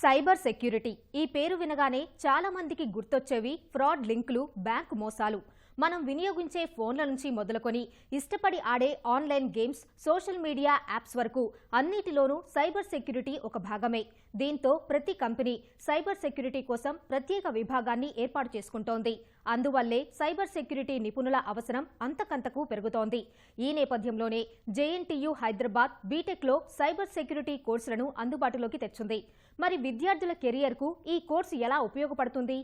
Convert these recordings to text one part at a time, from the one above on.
Cyber security. ఈ పేరు వినగానే చాలా మందికి గుర్తొచ్చేవి ఫ్రాడ్ లింకులు బ్యాంకు మోసాలు. మనం వినియోగించే ఫోన్ల నుంచి మొదలుకొని ఇష్టపడి ఆడే online games social media apps వరకు అన్నిటిలోనూ సైబర్ సెక్యూరిటీ ఒక భాగమే. దీంతో ప్రతి కంపెనీ సైబర్ సెక్యూరిటీ కోసం ప్రత్యేక విభాగాన్ని ఏర్పాటు చేసుకుంటోంది. అందువల్లే సైబర్ సెక్యూరిటీ నిపుణుల అవసరం అంతకంతకు పెరుగుతోంది. ఈ నేపథ్యంలోనే జేఎన్టీయు హైదరాబాద్ బీటెక్లో సైబర్ సెక్యూరిటీ కోర్సులను అందుబాటులోకి తెచ్చింది. మరి విద్యార్థుల కెరియర్కు ఈ కోర్సు ఎలా ఉపయోగపడుతుంది?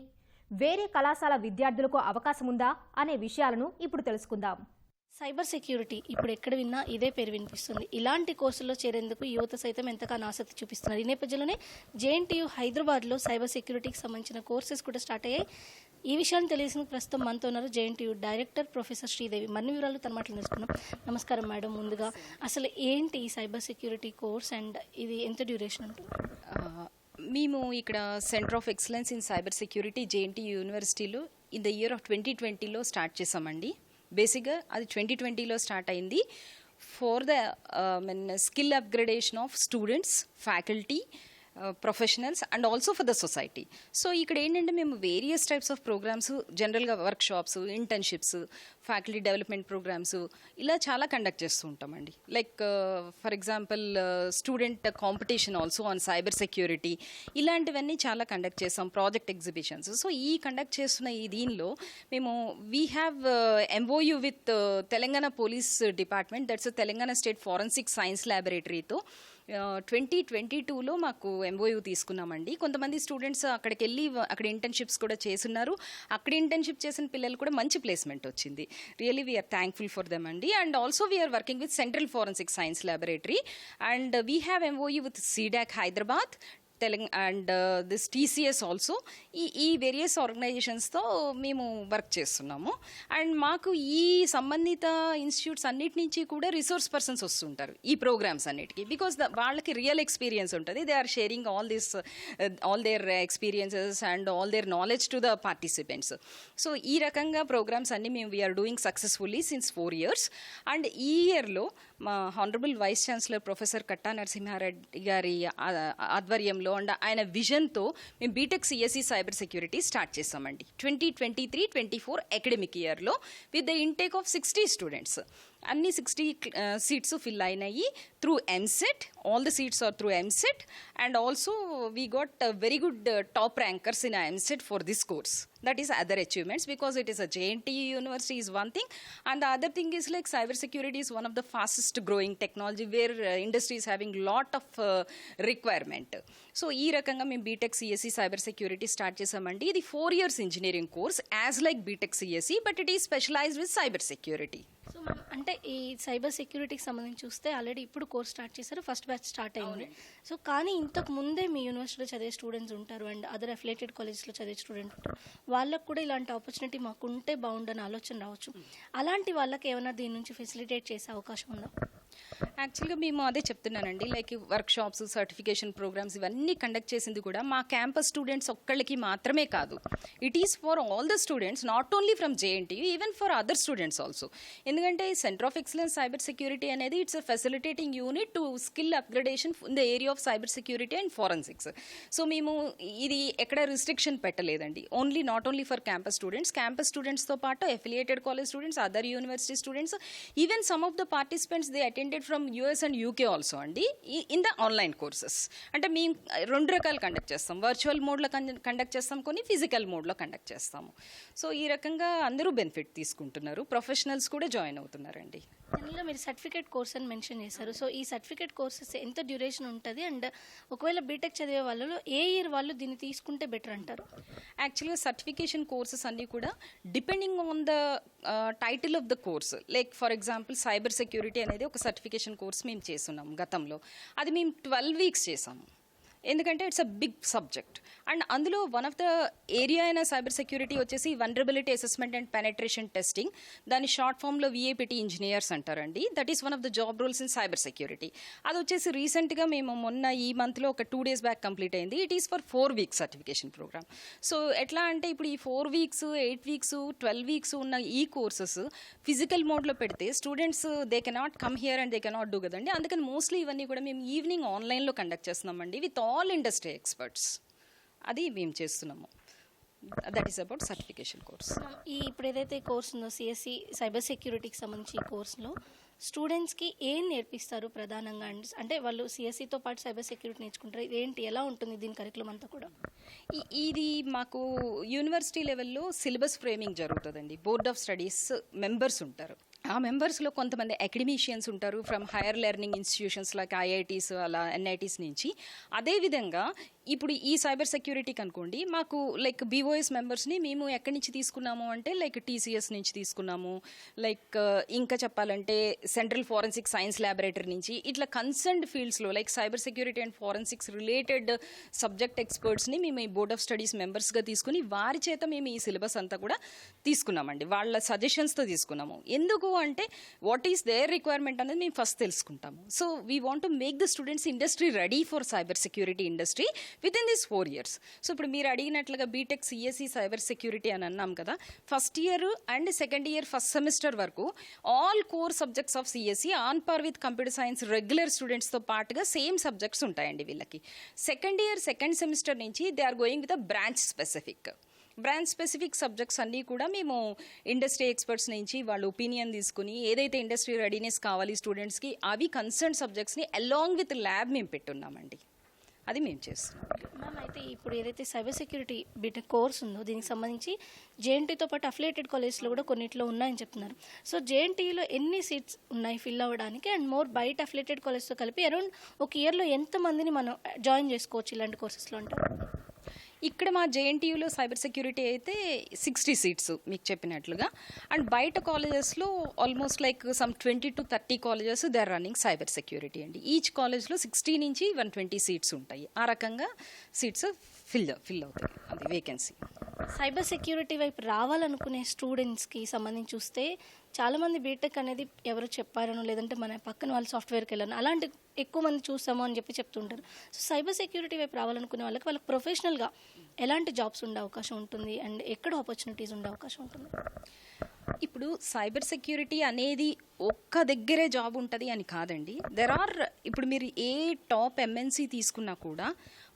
వేరే కళాశాల విద్యార్థులకు అవకాశముందా అనే విషయాలను ఇప్పుడు తెలుసుకుందాం. సైబర్ సెక్యూరిటీ ఇప్పుడు ఎక్కడ విన్నా ఇదే పేరు వినిపిస్తుంది. ఇలాంటి కోర్సుల్లో చేరేందుకు యువత సైతం ఎంతగానో ఆసక్తి చూపిస్తున్నారు. ఈ నేపథ్యంలోనే జేఎన్టీయు హైదరాబాద్లో సైబర్ సెక్యూరిటీకి సంబంధించిన కోర్సెస్ కూడా స్టార్ట్ అయ్యాయి. ఈ విషయాన్ని తెలిసిన ప్రస్తుతం మనతో ఉన్నారు జేఎన్టీయు డైరెక్టర్ ప్రొఫెసర్ శ్రీదేవి. మరిన్ని వివరాలు తన మాటలు తెలుసుకున్నాం నమస్కారం మేడం. ముందుగా అసలు ఏంటి ఈ సైబర్ సెక్యూరిటీ కోర్స్ అండ్ ఇది ఎంత డ్యూరేషన్ ఉంటుంది? మేము ఇక్కడ centre of excellence in cyber security JNT యూనివర్సిటీలో in the year of twenty ట్వంటీలో స్టార్ట్ చేసామండి బేసిక్గా అది ట్వంటీ ట్వంటీలో స్టార్ట్ అయింది. For the mean skill upgradation of students faculty professionals and also for the society so ఇక్కడ ఏంటంటే మేము వేరియస్ టైప్స్ ఆఫ్ ప్రోగ్రామ్స్ జనరల్గా workshops internships faculty development programmes ఇలా చాలా కండక్ట్ చేస్తూ ఉంటామండి. Like for example student competition also on cyber security ఇలాంటివన్నీ చాలా కండక్ట్ చేస్తాం ప్రాజెక్ట్ ఎగ్జిబిషన్స్ సో ఈ కండక్ట్ చేస్తున్న ఈ దీనిలో మేము we have MoU with Telangana police department that's Telangana state forensic science ల్యాబొరేటరీతో twenty twenty టూలో మాకు ఎంఓయూ తీసుకున్నామండి. కొంతమంది స్టూడెంట్స్ అక్కడికి వెళ్ళి అక్కడ ఇంటర్న్షిప్స్ కూడా చేస్తున్నారు. అక్కడ ఇంటర్న్షిప్ చేసిన పిల్లలు కూడా మంచి ప్లేస్మెంట్ వచ్చింది. Really we are thankful for them అండి. And also we are working with central forensic science laboratory and we have MoU with CDAC Hyderabad Telangana and this TCS also ఈ ఈ వేరియస్ ఆర్గనైజేషన్స్తో మేము work చేస్తున్నాము. And మాకు ఈ సంబంధిత institutes అన్నిటి నుంచి కూడా రిసోర్స్ పర్సన్స్ వస్తుంటారు ఈ ప్రోగ్రామ్స్ అన్నిటికీ. బికాస్ వాళ్ళకి రియల్ ఎక్స్పీరియన్స్ ఉంటుంది. They are sharing all this all their experiences and all their knowledge to the participants so ఈ రకంగా ప్రోగ్రామ్స్ అన్ని మేము we are doing successfully since four years and ఈ ఇయర్లో మా honourable vice chancellor professor Katta Narasimha Reddy గారి ఆధ్వర్యంలో and ఆయన విజన్తో మేము B Tech CSC cyber security start చేసామండి twenty twenty three twenty four academic ఇయర్లో with the intake of sixty students అన్ని సిక్స్టీ సీట్స్ ఫిల్ అయినాయి through EAMCET all the seats are through EAMCET and also we got very good top rankers in EAMCET for this course that is other achievements because it is a JNT university is one thing and the other thing is like cyber security is one of the fastest growing technology where uh, industry is having lot of uh, requirement so ఈ రకంగా మేము BTech CSC cyber security start చేసామండి ఇది four years engineering course as like BTech CSC but it is specialised with cyber security so మనం అంటే ఈ సైబర్ సెక్యూరిటీకి సంబంధించి చూస్తే ఆల్రెడీ ఇప్పుడు కోర్స్ స్టార్ట్ చేశారు ఫస్ట్ బ్యాచ్ స్టార్ట్ అయింది. సో కానీ ఇంతకు ముందే మీ యూనివర్సిటీలో చదివే స్టూడెంట్స్ ఉంటారు అండ్ అదర్ అఫిలేటెడ్ కాలేజెస్లో చదివే స్టూడెంట్ ఉంటారు. వాళ్ళకు కూడా ఇలాంటి ఆపర్చునిటీ మాకు ఉంటే బాగుండని ఆలోచన రావచ్చు. అలాంటి వాళ్ళకి ఏమైనా దీని నుంచి ఫెసిలిటేట్ చేసే అవకాశం ఉందా? యాక్చువల్గా మేము అదే చెప్తున్నానండి. Like work shops certification programmes ఇవన్నీ కండక్ట్ చేసింది కూడా మా క్యాంపస్ స్టూడెంట్స్ ఒక్కళ్ళకి మాత్రమే కాదు. It is for all the students not only from JNT even for other students also ఎందుకంటే centre of excellence cyber security అనేది it's a facilitating unit to skill upgradation in the area of cyber security and forensics so మేము ఇది ఎక్కడ restriction పెట్టలేదండి. Only not only for campus students campus స్టూడెంట్స్తో పాటు affiliated college students other university students even some of the participants they attended from US and UK also అండి. In the online courses అంటే మేము రెండు రకాలు కండక్ట్ చేస్తాం. Virtual మోడ్లో conduct చేస్తాం. కొన్ని ఫిజికల్ మోడ్లో కండక్ట్ చేస్తాము. సో ఈ రకంగా అందరూ బెనిఫిట్ తీసుకుంటున్నారు. ప్రొఫెషనల్స్ కూడా జాయిన్ అవుతున్నారండి. దానిలో మీరు సర్టిఫికేట్ కోర్స్ అని మెన్షన్ చేశారు. సో ఈ సర్టిఫికేట్ కోర్సెస్ ఎంత డ్యూరేషన్ ఉంటుంది? అండ్ ఒకవేళ బీటెక్ చదివే వాళ్ళలో ఏ ఇయర్ వాళ్ళు దీన్ని తీసుకుంటే బెటర్ అంటారు? యాక్చువల్గా సర్టిఫికేషన్ కోర్సెస్ అన్నీ కూడా depending on the title of the course like for example cyber security అనేది ఒక సర్టిఫికేషన్ కోర్స్ మేము చేస్తున్నాం గతంలో. అది మేము ట్వెల్వ్ వీక్స్ చేసాము. ఎందుకంటే it's a big subject and అందులో వన్ ఆఫ్ ద ఏరియా అయిన సైబర్ సెక్యూరిటీ వచ్చేసి vulnerability assessment and penetration testing దాని షార్ట్ ఫామ్లో విఏపిటీ ఇంజనీర్స్ అంటారండి. That is one of the job roles in cyber security అది వచ్చేసి రీసెంట్గా మేము మొన్న ఈ మంత్లో ఒక టూ డేస్ బ్యాక్ కంప్లీట్ అయింది. It is for four weeks certification programme so ఎట్లా అంటే ఇప్పుడు ఈ four weeks eight weeks twelve weeks ఉన్న ఈ కోర్సెస్ ఫిజికల్ మోడ్లో పెడితే students they cannot come here and they cannot do కదండి. అందుకని మోస్ట్లీ ఇవన్నీ కూడా మేము ఈవినింగ్ ఆన్లైన్లో కండక్ట్ చేస్తున్నామండి. With all industry experts. అది మేము చేస్తున్నాము. That is about certification course ఈ ఇప్పుడు ఏదైతే కోర్స్ ఉందో సిఎస్సి సైబర్ సెక్యూరిటీకి సంబంధించి ఈ కోర్సులో స్టూడెంట్స్కి ఏం నేర్పిస్తారు ప్రధానంగా? అండి అంటే వాళ్ళు సిఎస్సితో పాటు సైబర్ సెక్యూరిటీ నేర్చుకుంటారు? ఏంటి ఎలా ఉంటుంది దీని కరికులం అంతా కూడా? ఇది మాకు యూనివర్సిటీ లెవెల్లో సిలబస్ ఫ్రేమింగ్ జరుగుతుందండి. బోర్డ్ ఆఫ్ స్టడీస్ మెంబర్స్ ఉంటారు. ఆ మెంబర్స్లో కొంతమంది అకాడమీషియన్స్ ఉంటారు from higher learning institutions like IITs అలా ఎన్ఐటీస్ నుంచి. అదేవిధంగా ఇప్పుడు ఈ సైబర్ సెక్యూరిటీకి అనుకోండి మాకు లైక్ బీఓఎస్ మెంబర్స్ని మేము ఎక్కడి నుంచి తీసుకున్నాము అంటే లైక్ టీసీఎస్ నుంచి తీసుకున్నాము. లైక్ ఇంకా చెప్పాలంటే సెంట్రల్ ఫారెన్సిక్ సైన్స్ ల్యాబొరేటరీ నుంచి ఇట్లా concerned ఫీల్డ్స్లో like cyber security and forensics related subject ఎక్స్పర్ట్స్ని మేము ఈ బోర్డ్ ఆఫ్ స్టడీస్ మెంబర్స్గా తీసుకుని వారి చేత మేము ఈ సిలబస్ అంతా కూడా తీసుకున్నామండి. వాళ్ళ సజెషన్స్తో తీసుకున్నాము. ఎందుకు అంటే వాట్ ఈస్ దేర్ రిక్వైర్మెంట్ అనేది మేము ఫస్ట్ తెలుసుకుంటాము. So we want to make the students industry ready for cyber security industry with in this four years so ఇప్పుడు మీరు అడిగినట్లుగా B Tech CSC cyber security అని అన్నాం కదా first year and second year first semester వరకు all core subjects of CSC on par with computer science regular స్టూడెంట్స్తో పాటుగా same subjects ఉంటాయండి వీళ్ళకి. Second year second semester నుంచి they are going with a branch specific branch specific subjects అన్నీ కూడా మేము industry experts నుంచి వాళ్ళ ఒపీనియన్ తీసుకుని ఏదైతే ఇండస్ట్రీ రెడీనెస్ కావాలి స్టూడెంట్స్కి అవి కన్సర్న్ సబ్జెక్ట్స్ని అలాంగ్ విత్ ల్యాబ్ మేము పెట్టున్నామండి. అది మేము చేస్తున్నాం. మ్యామ్ అయితే ఇప్పుడు ఏదైతే సైబర్ సెక్యూరిటీ బిడ్డ కోర్స్ ఉందో దీనికి సంబంధించి జేఎన్టీతో పాటు అఫిలేటెడ్ కాలేజ్లో కూడా కొన్నిట్లో ఉన్నాయని చెప్తున్నారు. సో జేఎన్టీలో ఎన్ని సీట్స్ ఉన్నాయి ఫిల్ అవ్వడానికి? అండ్ మోర్ బయట అఫిలేటెడ్ కాలేజ్తో కలిపి అరౌండ్ ఒక ఇయర్లో ఎంతమందిని మనం జాయిన్ చేసుకోవచ్చు ఇలాంటి కోర్సెస్లో అంటే ఇక్కడ మా జేఎన్టీయూలో సైబర్ సెక్యూరిటీ అయితే సిక్స్టీ సీట్స్ మీకు చెప్పినట్లుగా. అండ్ బయట కాలేజెస్లో almost like some twenty to thirty colleges they are running cyber security అండి. ఈచ్ కాలేజ్లో సిక్స్టీ నుంచి వన్ ట్వంటీ సీట్స్ ఉంటాయి. ఆ రకంగా సీట్స్ ఫిల్ ఫిల్ అవుతాయి. అది వేకెన్సీ సైబర్ సెక్యూరిటీ వైపు రావాలనుకునే స్టూడెంట్స్కి సంబంధించి చూస్తే చాలామంది బీటెక్ అనేది ఎవరు చెప్పారనో లేదంటే మన పక్కన వాళ్ళు సాఫ్ట్వేర్కి వెళ్ళాను అలాంటి ఎక్కువ మంది చూస్తాము అని చెప్పి చెప్తుంటారు. సో సైబర్ సెక్యూరిటీ వైపు రావాలనుకునే వాళ్ళకి వాళ్ళకి ప్రొఫెషనల్గా ఎలాంటి జాబ్స్ ఉండే అవకాశం ఉంటుంది అండ్ ఎక్కడ ఆపర్చునిటీస్ ఉండే అవకాశం ఉంటుంది? ఇప్పుడు సైబర్ సెక్యూరిటీ అనేది ఒక్క దగ్గరే జాబ్ ఉంటుంది అని కాదండి. దెర్ ఆర్ ఇప్పుడు మీరు ఏ టాప్ ఎంఎన్సీ తీసుకున్నా కూడా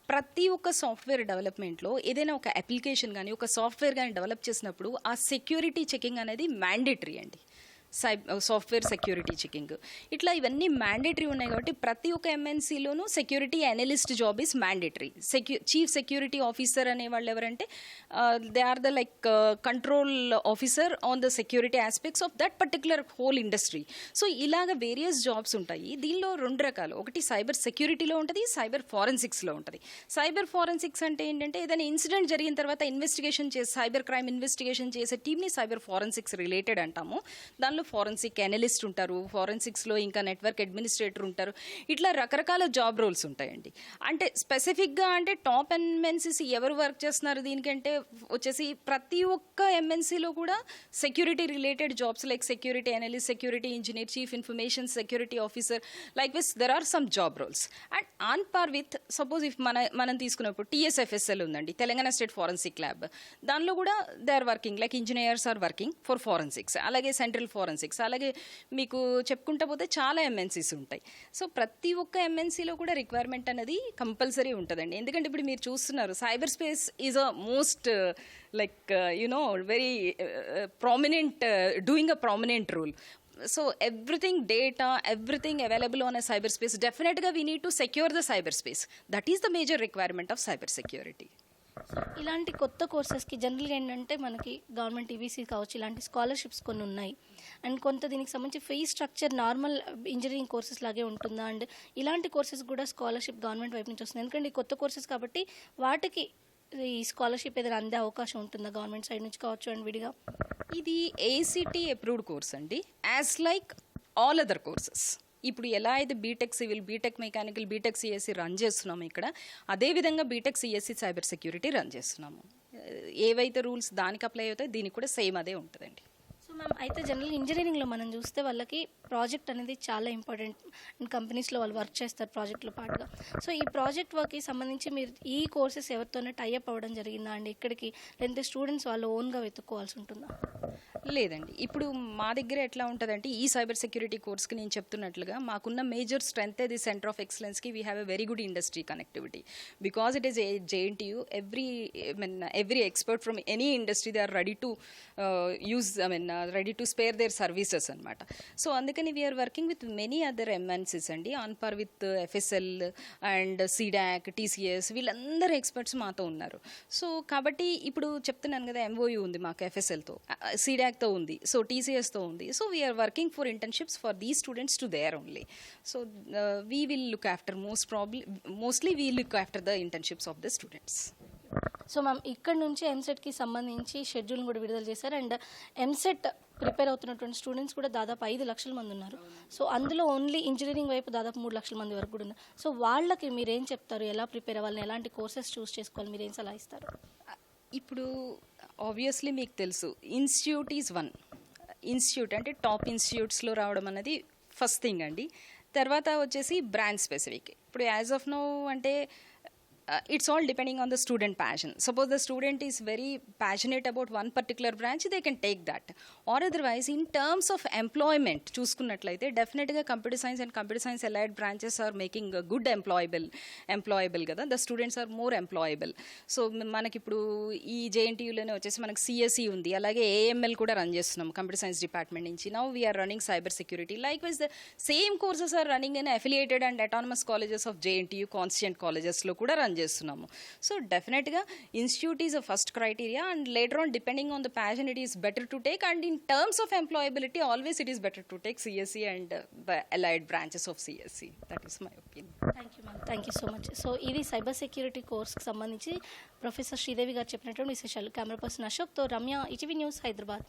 ప్రతి ఒక్క సాఫ్ట్వేర్ డెవలప్మెంట్లో ఏదైనా ఒక అప్లికేషన్ కానీ ఒక సాఫ్ట్వేర్ కానీ డెవలప్ చేసినప్పుడు ఆ సెక్యూరిటీ చెకింగ్ అనేది మ్యాండేటరీ అండి. సై సాఫ్ట్వేర్ సెక్యూరిటీ చెకింగ్. ఇట్లా ఇవన్నీ మ్యాండేటరీ ఉన్నాయి కాబట్టి ప్రతి ఒక్క ఎంఎన్సీలోనూ security analyst job is mandatory సెక్యూ chief security officer అనే వాళ్ళు ఎవరంటే they are the like control officer on the security aspects of that particular whole industry so ఇలాగ వేరియస్ జాబ్స్ ఉంటాయి. దీనిలో రెండు రకాలు. ఒకటి సైబర్ సెక్యూరిటీలో ఉంటుంది సైబర్ ఫారెన్సిక్స్లో ఉంటుంది. సైబర్ ఫారెన్సిక్స్ అంటే ఏంటంటే ఏదైనా ఇన్సిడెంట్ జరిగిన తర్వాత ఇన్వెస్టిగేషన్ చేసే సైబర్ క్రైమ్ ఇన్వెస్టిగేషన్ చేసే టీమ్ని సైబర్ ఫారెన్సిక్స్ రిలేటెడ్ అంటాము. దానిలో ఫారెన్సిక్ అనలిస్ట్ ఉంటారు ఫారెన్సిక్స్లో ఇంకా నెట్వర్క్ అడ్మినిస్ట్రేటర్ ఉంటారు. ఇట్లా రకరకాల జాబ్ రోల్స్ ఉంటాయండి. అంటే స్పెసిఫిక్గా అంటే టాప్ ఎంఎన్సీస్ ఎవరు వర్క్ చేస్తున్నారు దీనికంటే వచ్చేసి ప్రతి ఒక్క ఎంఎన్సీలో కూడా security related jobs like security analyst security engineer chief information security officer like this there are some job roles and on par with suppose if మన మనం తీసుకున్నప్పుడు టీఎస్ఎఫ్ఎస్ఎల్ ఉందండి తెలంగాణ స్టేట్ ఫారెన్సిక్ ల్యాబ్ దానిలో కూడా they are working like engineers are working for forensics అలాగే central forensics అలాగే మీకు చెప్పుకుంటా పోతే చాలా ఎంఎన్సీస్ ఉంటాయి. సో ప్రతి ఒక్క ఎంఎన్సీలో కూడా రిక్వైర్మెంట్ అనేది కంపల్సరీ ఉంటుందండి. ఎందుకంటే ఇప్పుడు మీరు చూస్తున్నారు cyber space is almost like you know very prominent doing a prominent role so everything data everything available on cyber space డెఫినెట్గా we need to secure the cyber space that is the major requirement of cyber security ఇలాంటి కొత్త కోర్సెస్కి జనరల్గా ఏంటంటే మనకి government EVC కావచ్చు ఇలాంటి scholarships కొన్ని ఉన్నాయి. అండ్ కొంత దీనికి సంబంధించి fee structure normal engineering courses లాగే ఉంటుందా? అండ్ ఇలాంటి కోర్సెస్ కూడా స్కాలర్షిప్ గవర్నమెంట్ వైపు నుంచి వస్తుంది ఎందుకంటే ఈ కొత్త కోర్సెస్ కాబట్టి వాటికి ఈ స్కాలర్షిప్ ఏదైనా అందే అవకాశం ఉంటుందా గవర్నమెంట్ సైడ్ నుంచి కావచ్చు అండ్ విడిగా? ఇది ఏసీటీ అప్రూవ్డ్ కోర్స్ అండి. As like all other courses ఇప్పుడు ఎలా అయితే BTech civil BTech mechanical BTech CSC run చేస్తున్నాము ఇక్కడ అదేవిధంగా BTech CSC cyber security run చేస్తున్నాము. ఏవైతే రూల్స్ దానికి అప్లై అవుతాయి దీనికి కూడా సేమ్ అదే ఉంటుందండి. సో మ్యామ్ అయితే జనరల్ ఇంజనీరింగ్లో మనం చూస్తే వాళ్ళకి ప్రాజెక్ట్ అనేది చాలా ఇంపార్టెంట్ అండ్ కంపెనీస్లో వాళ్ళు వర్క్ చేస్తారు ప్రాజెక్ట్లో పాటుగా. సో ఈ ప్రాజెక్ట్ వర్క్కి సంబంధించి మీరు ఈ కోర్సెస్ ఎవరితోనే టైఅప్ అవ్వడం జరిగిందా అండి? ఇక్కడికి లేదంటే స్టూడెంట్స్ వాళ్ళు ఓన్గా వెతుక్కోవాల్సి ఉంటుందా? లేదండి. ఇప్పుడు మా దగ్గర ఎట్లా ఉంటుందంటే ఈ సైబర్ సెక్యూరిటీ కోర్స్కి నేను చెప్తున్నట్లుగా మాకున్న మేజర్ స్ట్రెంత్ ఇది centre of ఎక్సలెన్స్కి we have a very good industry connectivity. Because it is a JNTU every I mean every expert from any industry they are ready to uh, use I mean uh, ready to spare their services అనమాట so అందుకని we're working with many other MNCs అండి. On par with FSL and CDAC TCS వీళ్ళందరూ experts మాతో ఉన్నారు. So కాబట్టి ఇప్పుడు చెప్తున్నాను కదా ఎంఓయూ ఉంది మాకు ఎఫ్ఎస్ఎల్తో. సిడాక్ సీడాక్తో ఉంది సో టీసీఎస్తో ఉంది. So we're working for internships for the students to their only so we will look after most probably mostly we look after the internships of the students so ma'am ఇక్కడ నుంచి ఎంసెట్కి సంబంధించి schedule కూడా విడుదల చేశారు. And EAMCET prepare అవుతున్నటువంటి students కూడా దాదాపు ఐదు లక్షల మంది ఉన్నారు. సో అందులో ఓన్లీ ఇంజనీరింగ్ వైపు దాదాపు మూడు లక్షల మంది వరకు కూడా ఉన్నారు. సో వాళ్ళకి మీరు ఏం చెప్తారు? ఎలా ప్రిపేర్ అవ్వాలి? ఎలాంటి కోర్సెస్ చూస్ చేసుకోవాలి? మీరు ఏం సలహా ఇస్తారు? ఇప్పుడు ఆబ్వియస్లీ మీకు తెలుసు ఇన్స్టిట్యూట్ ఈజ్ వన్ ఇన్స్టిట్యూట్ అంటే టాప్ ఇన్స్టిట్యూట్స్లో రావడం అనేది ఫస్ట్ థింగ్ అండి. తర్వాత వచ్చేసి బ్రాండ్ స్పెసిఫిక్ ఇప్పుడు యాజ్ ఆఫ్ నో అంటే it's all depending on the student passion suppose the student is very passionate about one particular branch they can take that or otherwise in terms of employment చూసుకున్నట్లయితే డెఫినెట్గా computer science and computer science allied branches are making good employable employable కదా. The students are more employable so మనకి ఇప్పుడు ఈ జేఎన్టీయూలోనే వచ్చేసి మనకి CSE ఉంది. అలాగే ఏఎంఎల్ కూడా రన్ చేస్తున్నాం కంప్యూటర్ సైన్స్ డిపార్ట్మెంట్ నుంచి. Now we're running cyber security likewise the same courses are running in affiliated and autonomous colleges of JNTU constituent కాలేజెస్లో కూడా రన్ చేస్తున్నాము సో డెఫినెట్గా institute is a first criteria and later on depending on the passion it is better to take and in terms of employability always it is better to take CSC and allied branches of CSC that is my opinion thank you ma'am thank you so much so ఇది cyber security కోర్స్కి సంబంధించి professor Sridevi గారు చెప్పినటువంటి విశేషాలు. Camera person అశోక్తో Ramya ETV news Hyderabad